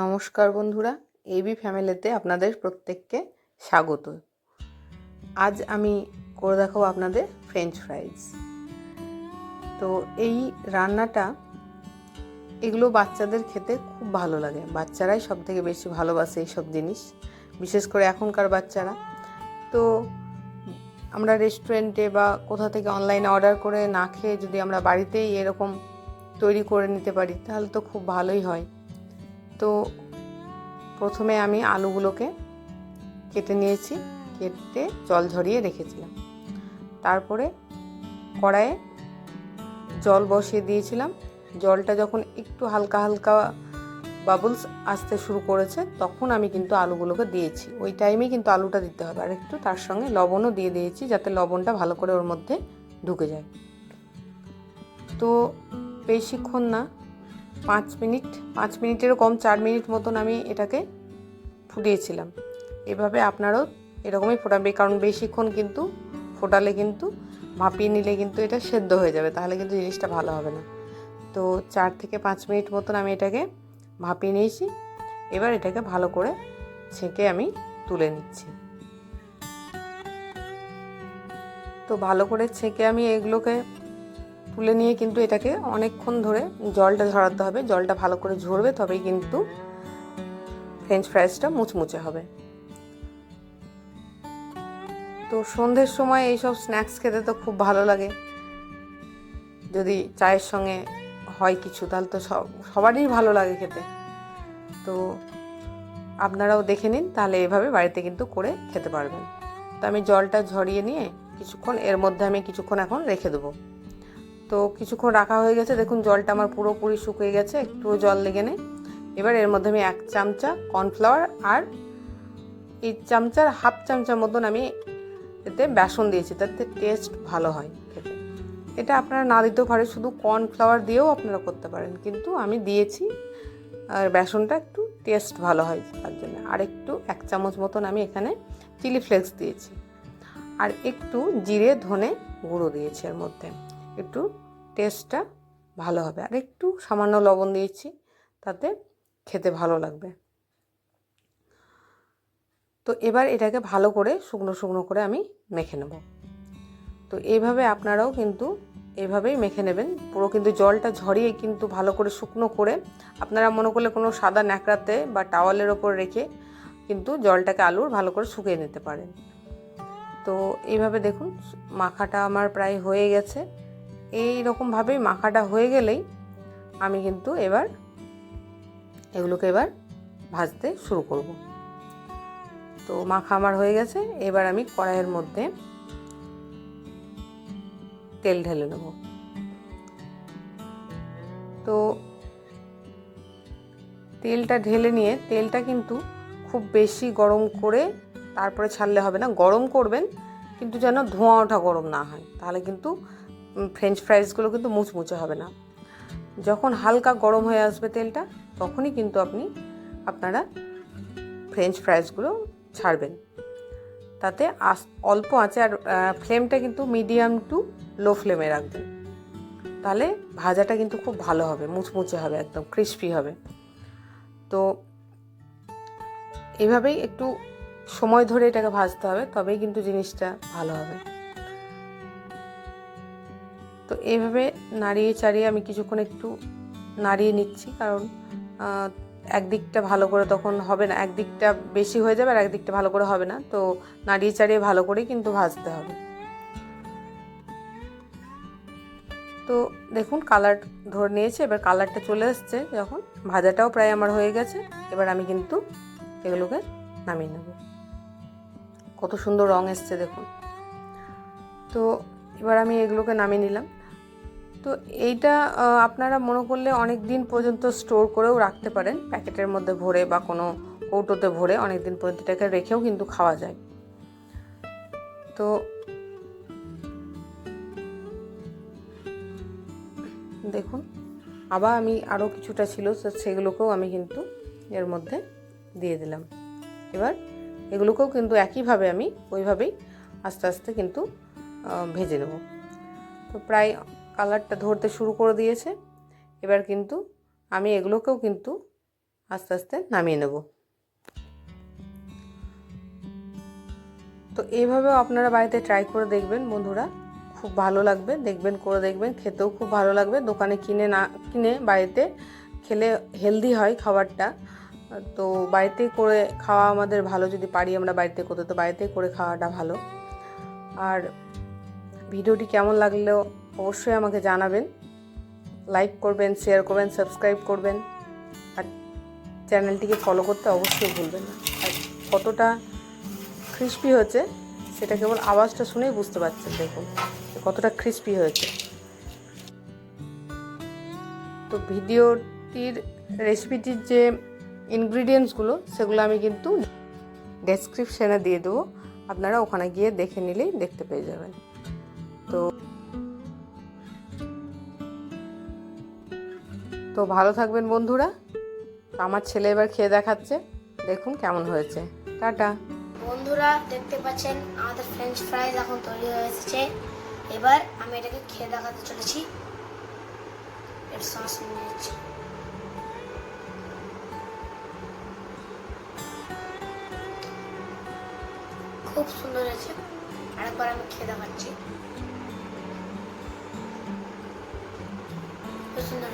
নমস্কার বন্ধুরা এবি ফ্যামিলিতে আপনাদের প্রত্যেককে স্বাগত। আজ আমি করে দেখাবো আপনাদের ফ্রেঞ্চ ফ্রাইজ তো এই রান্নাটা, এগুলো বাচ্চাদের খেতে খুব ভালো লাগে। বাচ্চারাই সব থেকে বেশি ভালোবাসে এইসব জিনিস, বিশেষ করে এখনকার বাচ্চারা। তো আমরা রেস্টুরেন্টে বা কোথা থেকে অনলাইনে অর্ডার করে না খেয়ে যদি আমরা বাড়িতেই এরকম তৈরি করে নিতে পারি, তাহলে তো খুব ভালোই হয়। তো প্রথমে আমি আলুগুলোকে কেটে নিয়েছি, কেটে জল ঝরিয়ে রেখেছিলাম। তারপরে কড়াইয়ে জল বসিয়ে দিয়েছিলাম। জলটা যখন একটু হালকা হালকা বাবলস আসতে শুরু করেছে, তখন আমি কিন্তু আলুগুলোকে দিয়েছি। ওই টাইমেই কিন্তু আলুটা দিতে হবে। আর একটু তার সঙ্গে লবণও দিয়ে দিয়েছি, যাতে লবণটা ভালো করে ওর মধ্যে ঢুকে যায়। তো বেশিক্ষণ না পাঁচ মিনিট, পাঁচ মিনিটেরও কম, চার মিনিট মতন আমি এটাকে ফুটিয়েছিলাম। এভাবে আপনারাও এরকমই ফোটাবে, কারণ বেশিক্ষণ কিন্তু ফোটালে কিন্তু ভাপিয়ে নিলে কিন্তু এটা সেদ্ধ হয়ে যাবে, তাহলে কিন্তু জিনিসটা ভালো হবে না। তো চার থেকে পাঁচ মিনিট মতন আমি এটাকে ভাপিয়ে নিয়েছি, এবার এটাকে ভালো করে ছেঁকে আমি তুলে নিচ্ছি। তো ভালো করে ছেঁকে আমি এগুলোকে তুলে নিয়ে কিন্তু এটাকে অনেকক্ষণ ধরে জলটা ঝরাতে হবে, জলটা ভালো করে ঝরবে তবেই কিন্তু ফ্রেঞ্চ ফ্রাইসটা মুচমুচে হবে। তো সন্ধ্যের সময় এইসব স্ন্যাক্স খেতে তো খুব ভালো লাগে। যদি চায়ের সঙ্গে হয় কিছু, তাহলে তো সব, সবারই ভালো লাগে খেতে। তো আপনারাও দেখে নিন, তাহলে এভাবে বাড়িতে কিন্তু করে খেতে পারবেন। তো আমি জলটা ঝরিয়ে নিয়ে কিছুক্ষণ, এর মধ্যে আমি কিছুক্ষণ এখন রেখে দেবো। তো কিছুক্ষণ রাখা হয়ে গেছে। দেখুন, জলটা আমার পুরোপুরি শুকিয়ে গেছে একটু জল লেগে নেই। এবার এর মধ্যে আমি এক চামচা কর্নফ্লাওয়ার আর এই চামচার হাফ চামচার মতন আমি এতে বেসন দিয়েছি, তাতে টেস্ট ভালো হয় খেতে। এটা আপনারা না দিতেও পারে, শুধু কর্নফ্লাওয়ার দিয়েও আপনারা করতে পারেন। কিন্তু আমি দিয়েছি আর বেসনটা একটু টেস্ট ভালো হয় তার জন্য। আর একটু এক চামচ মতন আমি এখানে চিলি ফ্লেক্স দিয়েছি। আর একটু জিরে, ধনে গুঁড়ো দিয়েছি এর মধ্যে। একটু টেস্টটা ভালো হবে। আর একটু সামান্য লবণ দিয়েছি, তাতে খেতে ভালো লাগবে। তো এবার এটাকে ভালো করে শুকনো শুকনো করে আমি মেখে নেব। তো এইভাবে আপনারাও কিন্তু এইভাবেই মেখে নেবেন। পুরো কিন্তু জলটা ঝরিয়ে কিন্তু ভালো করে শুকনো করে আপনারা মনে করলে কোনো সাদা ন্যাকড়াতে বা টাওয়ালের ওপর রেখে কিন্তু জলটাকে আলুর ভালো করে শুকিয়ে নিতে পারেন। তো এইভাবে দেখুন, মাখাটা আমার প্রায় হয়ে গেছে। এই রকমভাবেই মাখাটা হয়ে গেলেই আমি কিন্তু এবার এগুলোকে এবার ভাজতে শুরু করব। তো মাখা আমার হয়ে গেছে, এবার আমি কড়াইয়ের মধ্যে তেল ঢেলে নেব। তো তেলটা ঢেলে নিয়ে, তেলটা কিন্তু খুব বেশি গরম করে তারপরে ছাড়লে হবে না, গরম করবেন কিন্তু যেন ধোঁয়া ওঠা গরম না হয়, তাহলে কিন্তু ফ্রেঞ্চ ফ্রাইসগুলো কিন্তু মুচমুচে হবে না। যখন হালকা গরম হয়ে আসবে তেলটা, তখনই কিন্তু আপনি আপনারা ফ্রেঞ্চ ফ্রাইসগুলো ছাড়বেন। তাতে আস, অল্প আছে আর ফ্লেমটা কিন্তু মিডিয়াম টু লো ফ্লেমে রাখবেন। তাহলে ভাজাটা কিন্তু খুব ভালো হবে, মুচমুচে হবে, একদম ক্রিস্পি হবে। তো এভাবেই একটু সময় ধরে এটাকে ভাজতে হবে, তবেই কিন্তু জিনিসটা ভালো হবে। তো এইভাবে নাড়িয়ে চাড়িয়ে আমি কিছুক্ষণ একটু নাড়িয়ে নিচ্ছি, কারণ একদিকটা ভালো করে তখন হবে না, একদিকটা বেশি হয়ে যাবে আর একদিকটা ভালো করে হবে না। তো নাড়িয়ে চাড়িয়ে ভালো করেই কিন্তু ভাজতে হবে। তো দেখুন কালার ধরে নিয়েছে, এবার কালারটা চলে এসছে যখন। ভাজাটাও প্রায় আমার হয়ে গেছে, এবার আমি কিন্তু এগুলোকে নামিয়ে নেব। কত সুন্দর রং এসছে দেখুন। তো এবার আমি এগুলোকে নামিয়ে নিলাম। তো এইটা আপনারা মনে করলে অনেক দিন পর্যন্ত স্টোর করেও রাখতে পারেন। প্যাকেটের মধ্যে ভরে বা কোনো কৌটোতে ভরে অনেক দিন পর্যন্ত এটাকে রেখেও কিন্তু খাওয়া যায়। তো দেখুন, আবার আমি আরও কিছুটা ছিল সেগুলোকেও আমি কিন্তু এর মধ্যে দিয়ে দিলাম। এবার এগুলোকেও কিন্তু একইভাবে আমি ওইভাবেই আস্তে আস্তে কিন্তু ভেজে নেব। তো প্রায় কালারটা ধরতে শুরু করে দিয়েছে। এবার কিন্তু আমি এগুলোকেও কিন্তু আস্তে আস্তে নামিয়ে নেব। তো এইভাবেও আপনারা বাড়িতে ট্রাই করে দেখবেন বন্ধুরা। খুব ভালো লাগবে, দেখবেন, করে দেখবেন, খেতেও খুব ভালো লাগবে। দোকানে কিনে না, কিনে বাড়িতে খেলে হেলদি হয় খাবারটা। তো বাড়িতেই করে খাওয়া আমাদের ভালো, যদি পারি আমরা বাড়িতে করতে, তো বাড়িতেই করে খাওয়াটা ভালো। আর ভিডিওটি কেমন লাগলেও অবশ্যই আমাকে জানাবেন। লাইক করবেন শেয়ার করবেন সাবস্ক্রাইব করবেন। আর চ্যানেলটিকে ফলো করতে অবশ্যই ভুলবেন না। আর কতটা ক্রিস্পি হয়েছে, সেটা কেবল আওয়াজটা শুনেই বুঝতে পারছেন, দেখুন কতটা ক্রিস্পি হয়েছে। তো ভিডিওটির রেসিপিটির যে ইনগ্রিডিয়েন্টসগুলো সেগুলো আমি কিন্তু ডেসক্রিপশানে দিয়ে দেবো। আপনারা ওখানে গিয়ে দেখে নিলেই দেখতে পেয়ে যাবেন। তো তো ভালো থাকবেন বন্ধুরা। আমার ছেলে এবার খেয়ে দেখাচ্ছে। দেখুন কেমন হয়েছে। টাটা। বন্ধুরা, দেখতে পাচ্ছেন আমাদের ফ্রেঞ্চ ফ্রাইজ এখন তৈরি হয়ে এসেছে। এবার আমি এটাকে খেয়ে দেখাতে চলেছি। এর সস নিয়ে নিচ্ছি। খুব সুন্দর হয়েছে। আরেকবার আমি খেয়ে দেখাচ্ছি। খুব সুন্দর